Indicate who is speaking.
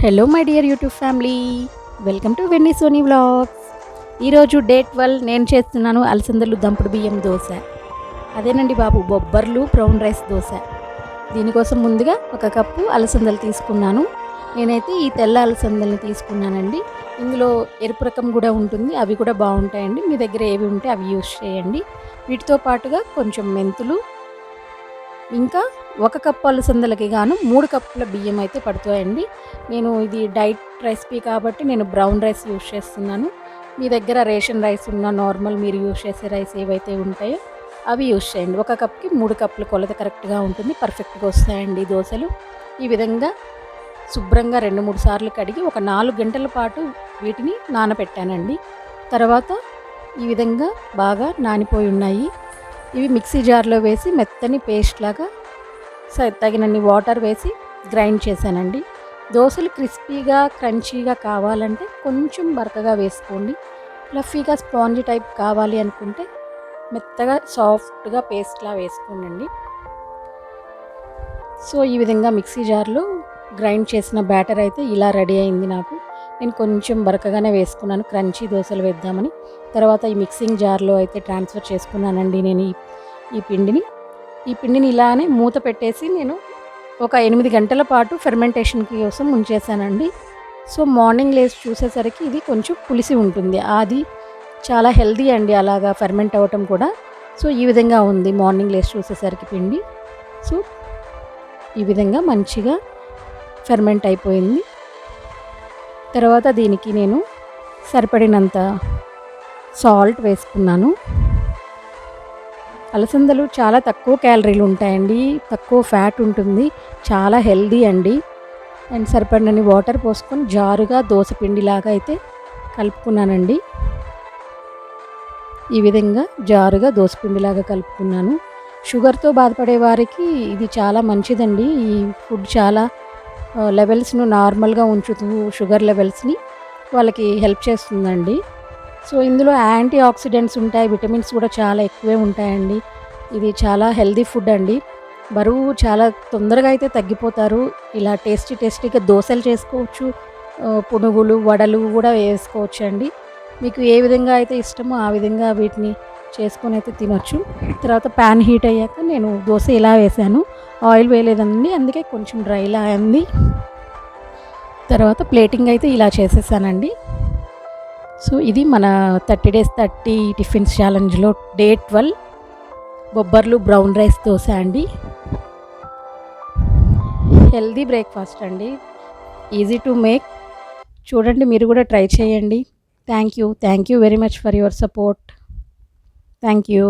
Speaker 1: Hello my dear YouTube family welcome to Venni Soni vlogs ఈరోజు day twelve నేను చేస్తున్నాను అలసందలు దంపుడు బియ్యం దోశ. అదేనండి బాబు బొబ్బర్లు బ్రౌన్ రైస్ దోశ. దీనికోసం ముందుగా ఒక కప్పు అలసందలు తీసుకున్నాను. నేనైతే ఈ తెల్ల అలసందల్ని తీసుకున్నానండి. ఇందులో ఎరుపు రకం కూడా ఉంటుంది అవి కూడా బాగుంటాయండి. మీ దగ్గర ఏవి ఉంటే అవి యూస్ చేయండి. వీటితో పాటుగా కొంచెం మెంతులు ఇంకా ఒక కప్పు అలసందలకి గాను మూడు కప్పుల బియ్యం అయితే పడుతాయండి. నేను ఇది డైట్ రెసిపీ కాబట్టి నేను బ్రౌన్ రైస్ యూస్ చేస్తున్నాను. మీ దగ్గర రేషన్ రైస్ ఉన్న నార్మల్ మీరు యూస్ చేసే రైస్ ఏవైతే ఉంటాయో అవి యూస్ చేయండి. ఒక కప్కి మూడు కప్పుల కొలత కరెక్ట్గా ఉంటుంది. పర్ఫెక్ట్గా వస్తాయండి దోశలు. ఈ విధంగా శుభ్రంగా రెండు మూడు సార్లు కడిగి ఒక నాలుగు గంటల పాటు వీటిని నానబెట్టానండి. తర్వాత ఈ విధంగా బాగా నానిపోయి ఉన్నాయి. ఇవి మిక్సీ జార్లో వేసి మెత్తని పేస్ట్ లాగా తగినన్ని వాటర్ వేసి గ్రైండ్ చేశానండి. దోశలు క్రిస్పీగా క్రంచీగా కావాలంటే కొంచెం బరకగా వేసుకోండి. ఫ్లఫీగా స్పాంజ్ టైప్ కావాలి అనుకుంటే మెత్తగా సాఫ్ట్గా పేస్ట్లా వేసుకోండి సో ఈ విధంగా మిక్సీ జార్లో గ్రైండ్ చేసిన బ్యాటర్ అయితే ఇలా రెడీ అయింది నాకు. నేను కొంచెం బరకగానే వేసుకున్నాను. క్రంచీ దోశలు వేద్దామని. తర్వాత ఈ మిక్సింగ్ జార్లో అయితే ట్రాన్స్ఫర్ చేసుకున్నానండి నేను ఈ ఈ పిండిని. ఈ పిండిని ఇలానే మూత పెట్టేసి నేను ఒక ఎనిమిది గంటల పాటు ఫెర్మెంటేషన్ కోసం ఉంచేసానండి సో మార్నింగ్ లేచి చూసేసరికి ఇది కొంచెం పులిసి ఉంటుంది. అది చాలా హెల్దీ అండి అలాగా ఫెర్మెంట్ అవ్వటం కూడా. సో ఈ విధంగా ఉంది మార్నింగ్ లేచి చూసేసరికి పిండి. సో ఈ విధంగా మంచిగా ఫెర్మెంట్ అయిపోయింది. తర్వాత దీనికి నేను సరిపడినంత సాల్ట్ వేసుకున్నాను. అలసందలు చాలా తక్కువ క్యాలరీలు ఉంటాయండి. తక్కువ ఫ్యాట్ ఉంటుంది. చాలా హెల్దీ అండి. అండ్ సరిపడినన్ని వాటర్ పోసుకొని జారుగా దోసపిండిలాగా అయితే కలుపుకున్నానండి. ఈ విధంగా జారుగా దోసపిండిలాగా కలుపుకున్నాను. షుగర్తో బాధపడే వారికి ఇది చాలా మంచిదండి. ఈ ఫుడ్ చాలా లెవెల్స్ను నార్మల్గా ఉంచుతూ షుగర్ లెవెల్స్ని వాళ్ళకి హెల్ప్ చేస్తుందండి. సో ఇందులో యాంటీ ఆక్సిడెంట్స్ ఉంటాయి విటమిన్స్ కూడా చాలా ఎక్కువే ఉంటాయండి. ఇది చాలా హెల్దీ ఫుడ్ అండి. బరువు చాలా తొందరగా అయితే తగ్గిపోతారు. ఇలా టేస్టీ టేస్టీగా దోశలు చేసుకోవచ్చు పునుగులు వడలు కూడా వేసుకోవచ్చు అండి మీకు ఏ విధంగా అయితే ఇష్టమో ఆ విధంగా వీటిని చేసుకొని అయితే తినొచ్చు. తర్వాత ప్యాన్ హీట్ అయ్యాక నేను దోశ ఇలా వేసాను. ఆయిల్ వేయలేదండి అందుకే కొంచెం డ్రైలా అయింది. తర్వాత ప్లేటింగ్ అయితే ఇలా చేసేసానండి. సో ఇది మన థర్టీ డేస్ థర్టీ టిఫిన్స్ ఛాలెంజ్లో డే ట్వెల్వ్. బొబ్బర్లు బ్రౌన్ రైస్ దోశ అండి. హెల్దీ బ్రేక్ఫాస్ట్ అండి. Easy to make. చూడండి మీరు కూడా ట్రై చేయండి. Thank you. Thank you very much for your support. Thank you